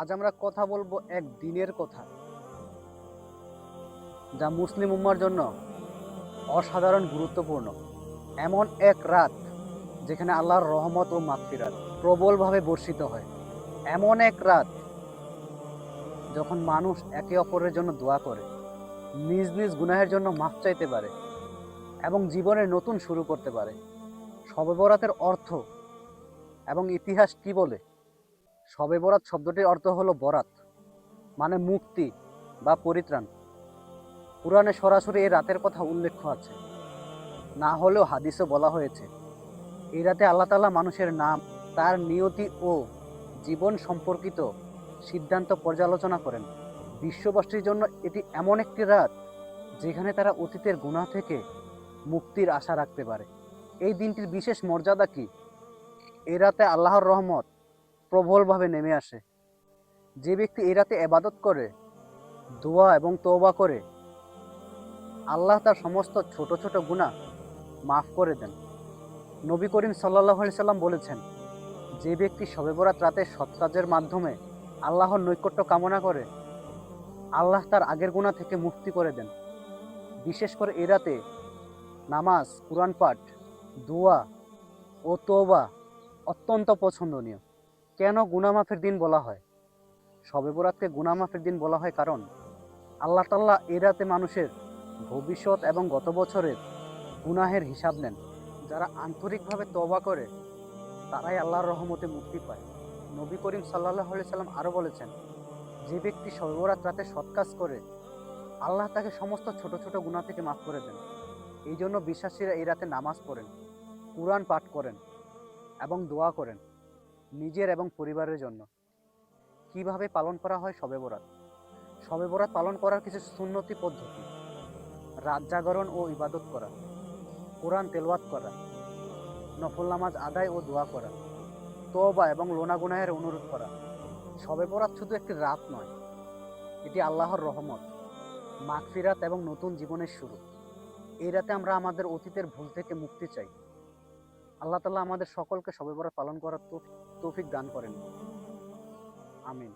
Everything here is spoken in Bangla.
আজ আমরা কথা বলব এক দিনের কথা, যা মুসলিম উম্মার জন্য অসাধারণ গুরুত্বপূর্ণ। এমন এক রাত যেখানে আল্লাহর রহমত ও মাগফিরাত প্রবলভাবে বর্ষিত হয়। এমন এক রাত যখন মানুষ একে অপরের জন্য দোয়া করে, নিজ নিজ গুনাহের জন্য মাফ চাইতে পারে এবং জীবনে নতুন শুরু করতে পারে। বরাতের অর্থ এবং ইতিহাস কি বলে? শবে বরাত শব্দটির অর্থ হলো বরাত মানে মুক্তি বা পরিত্রাণ। পুরাণে সরাসরি এই রাতের কথা উল্লেখ আছে। না হলেও হাদিসে বলা হয়েছে, এই রাতে আল্লাহ তাআলা মানুষের নাম, তার নিয়তি ও জীবন সম্পর্কিত সিদ্ধান্ত পর্যালোচনা করেন। বিশ্ববাসীর জন্য এটি এমন একটি রাত যেখানে তারা অতীতের গুনাহ থেকে মুক্তির আশা রাখতে পারে। এই দিনটির বিশেষ মর্যাদা কি? এ রাতে আল্লাহর রহমত প্রবলভাবে নেমে আসে। যে ব্যক্তি এই রাতে এবাদত করে, দোয়া এবং তওবা করে, আল্লাহ তার সমস্ত ছোট ছোট গুনাহ মাফ করে দেন। নবী করিম সাল্লাহ সাল্লাম বলেছেন, যে ব্যক্তি শবে বরাত রাতে সৎ কাজের মাধ্যমে আল্লাহর নৈকট্য কামনা করে, আল্লাহ তার আগের গুণা থেকে মুক্তি করে দেন। বিশেষ করে এ রাতে নামাজ, কোরআন পাঠ, দোয়া ও তোবা অত্যন্ত পছন্দনীয়। কেন গুনামাফের দিন বলা হয়? শবে বরাতকে গুনামাফের দিন বলা হয় কারণ? আল্লাহ তাল্লাহ এ রাতে মানুষের ভবিষ্যৎ এবং গত বছরের গুনাহের হিসাব নেন। যারা আন্তরিকভাবে তবা করে, তারাই আল্লাহর রহমতে মুক্তি পায়। নবী করিম সাল্লাহ সাল্লাম আরও বলেছেন, যে ব্যক্তি শবে বরাত রাতে সৎ কাজ করে, আল্লাহ তাকে সমস্ত ছোট ছোট গুণা থেকে মাফ করে দেন। এই জন্য বিশ্বাসীরা এই রাতে নামাজ পড়েন, কোরআন পাঠ করেন এবং দোয়া করেন। নিজের এবং পরিবারের জন্য। কীভাবে পালন করা হয় শবে বরাত? শবে বরাত পালন করার কিছু সুন্নতি পদ্ধতি। রাত জাগরণ ও ইবাদত করা। কোরআন তেলওয়াত করা। নফল নামাজ আদায় ও দোয়া করা। তওবা এবং লোনা গুনাহের অনুরোধ করা। শবে বরাত শুধু একটি রাত নয়, এটি আল্লাহর রহমত, মাগফিরাত এবং নতুন জীবনের শুরু। এই রাতে আমরা আমাদের অতীতের ভুল থেকে মুক্তি চাই। আল্লাহ তালা আমাদের সকলকে সবে পালন করার তৌফিক দান করেন। আমিন।